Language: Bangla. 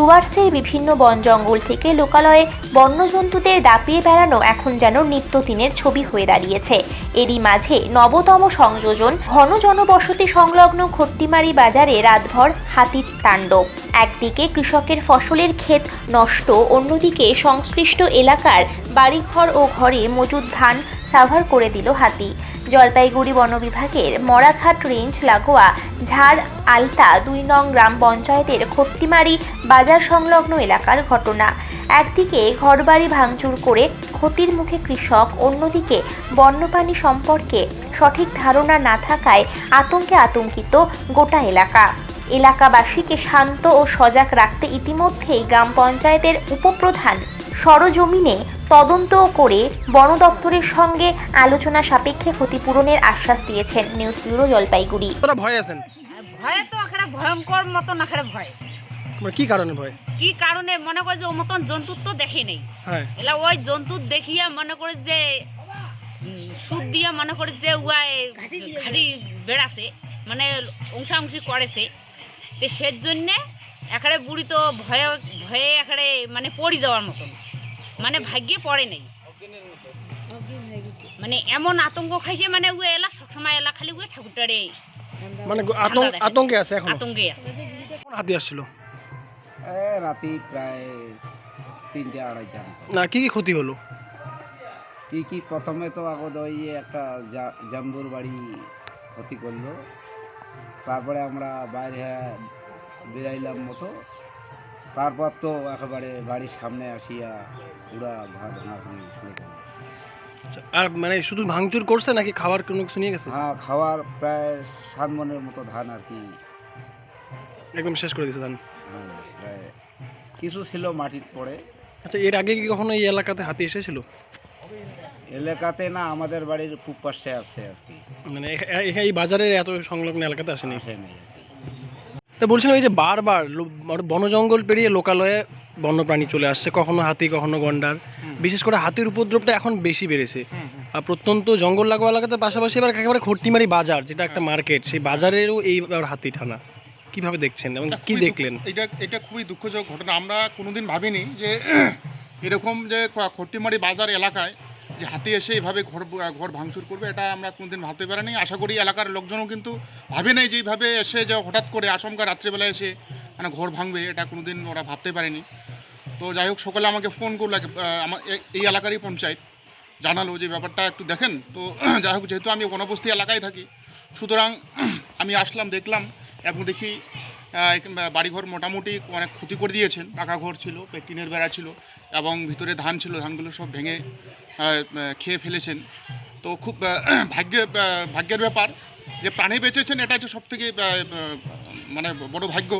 ডুয়ার্সের বিভিন্ন বন জঙ্গল থেকে লোকালয়ে বন্যজন্তুদের দাপিয়ে বেড়ানো এখন যেন নিত্যদিনের ছবি হয়ে দাঁড়িয়েছে। এরই মাঝে নবতম সংযোজন ঘন জনবসতি সংলগ্ন খট্টিমারি বাজারে রাতভর হাতির তাণ্ডব। একদিকে কৃষকের ফসলের ক্ষেত নষ্ট, অন্যদিকে সংশ্লিষ্ট এলাকার বাড়িঘর ও ঘরে মজুদ ধান সাভার করে দিল হাতি। জলপাইগুড়ি বন বিভাগের মরাঘাট রেঞ্জ লাগোয়া ঝাড় আলতা দুই নং গ্রাম পঞ্চায়েতের খট্টিমারি বাজার সংলগ্ন এলাকার ঘটনা। একদিকে ঘরবাড়ি ভাঙচুর করে ক্ষতির মুখে কৃষক, অন্যদিকে বন্যপ্রাণী সম্পর্কে সঠিক ধারণা না থাকায় আতঙ্কে আতঙ্কিত গোটা এলাকা। এলাকাবাসীকে শান্ত ও সজাগ রাখতে ইতিমধ্যেই গ্রাম পঞ্চায়েতের উপপ্রধান সরজমিনে তদন্ত করে বন দপ্তরের সঙ্গে আলোচনা সাপেক্ষে ক্ষতিপূরণের আশ্বাস দিয়েছেন নিউজ ব্যুরো জলপাইগুড়ি। তোরা ভয় আছেন? ভয়ে তো ভয়ঙ্কর মতন ভয়। কি কারণে ভয়? কি কারণে? মনে করে যে ও মতন জন্তুর তো দেখে নেই। হ্যাঁ। এলা ওই জন্তুর দেখিয়া মনে করে যে সুদ দিয়ে মনে করে যে উয়ায় ঘাটি বেড়াছে মানে অংশাংশি করেছে। তো সের জন্যে এখানে বুড়ি তো ভয়ে ভয়ে এখানে মানে পড়ে যাওয়ার মতন। মানে ভাগ্যে পড়ে নেই। মানে এমন আতঙ্ক খাইছে মানে ও এলা সবসময় এলা খালি ও ঠাকুরটারে মানে আতঙ্ক আতঙ্কে আছে এখন? আতঙ্কে আছে। কোন হাতি আসছিল? এ রাতি প্রায় তিনটে আড়াইটা না কি কি ক্ষতি হলো? কি কি প্রথমে তো আগত ওই একটা জাম্বুর বাড়ি ক্ষতি করল। তারপরে আমরা বাইরে বেরাইলাম মতো। তারপর তো একেবারে বাড়ির সামনে আসিয়া পুরা ঘর ভাঙা শুরু করল আচ্ছা, আর মানে শুধু ভাঙচুর করছে নাকি খাবার কোনো কিছু নিয়ে গেছে? হ্যাঁ খাওয়ার প্রায় সাত মনের মতো ধান আর কি। একদম শেষ করে দিয়েছে ধান। হ্যাঁ, প্রায় কিছু ছিল মাটির পরে। আচ্ছা এর আগে কি কখনো এই এলাকাতে হাতি এসেছিল? এলাকাতে না আমাদের বাড়ির পূব পাশে আছে আর কি। মানে এই বাজারের এত সংলগ্ন এলাকাতে আসেনি। আসে নাই তা বলছিলাম এই যে বারবার মানে বন জঙ্গল পেরিয়ে লোকালয়ে বন্যপ্রাণী চলে আসছে কখনো হাতি কখনো গন্ডার। বিশেষ করে হাতির উপদ্রবটা এখন বেশি বেড়েছে। আর প্রত্যন্ত জঙ্গল লাগোয়া এলাকাতে পাশাপাশি এবার একেবারে খট্টিমারি বাজার যেটা একটা মার্কেট সেই বাজারেরও এই হাতি টানা। কীভাবে দেখছেন এবং কি দেখলেন? এটা এটা খুবই দুঃখজনক ঘটনা। আমরা কোনোদিন ভাবিনি যে এরকম যে খট্টিমারি বাজার এলাকায় যে হাতি এসে এইভাবে ঘর ঘর ভাঙচুর করবে এটা আমরা কোনোদিন ভাবতে পারিনি। আশা করি এলাকার লোকজনও কিন্তু ভাবে নাই যে এইভাবে এসে যে হঠাৎ করে আচমকা রাত্রিবেলা এসে মানে ঘর ভাঙবে এটা কোনোদিন ওরা ভাবতে পারেনি। তো যাই হোক, সকালে আমাকে ফোন করল আমার এই এলাকারই পঞ্চায়েত। জানালো যে ব্যাপারটা একটু দেখেন। তো যাই হোক, যেহেতু আমি বনবস্তি এলাকায় থাকি, সুতরাং আমি আসলাম, দেখলাম, এখন দেখি বাড়িঘর মোটামুটি অনেক ক্ষতি করে দিয়েছেন। পাকা ঘর ছিল টিনের বেড়া ছিল, এবং ভিতরে ধান ছিল, ধানগুলো সব ভেঙে খেয়ে ফেলেছেন। তো খুব ভাগ্যের ভাগ্যের ব্যাপার। যে প্রাণে বেঁচেছেন, এটা হচ্ছে সব থেকে মানে বড় ভাগ্য।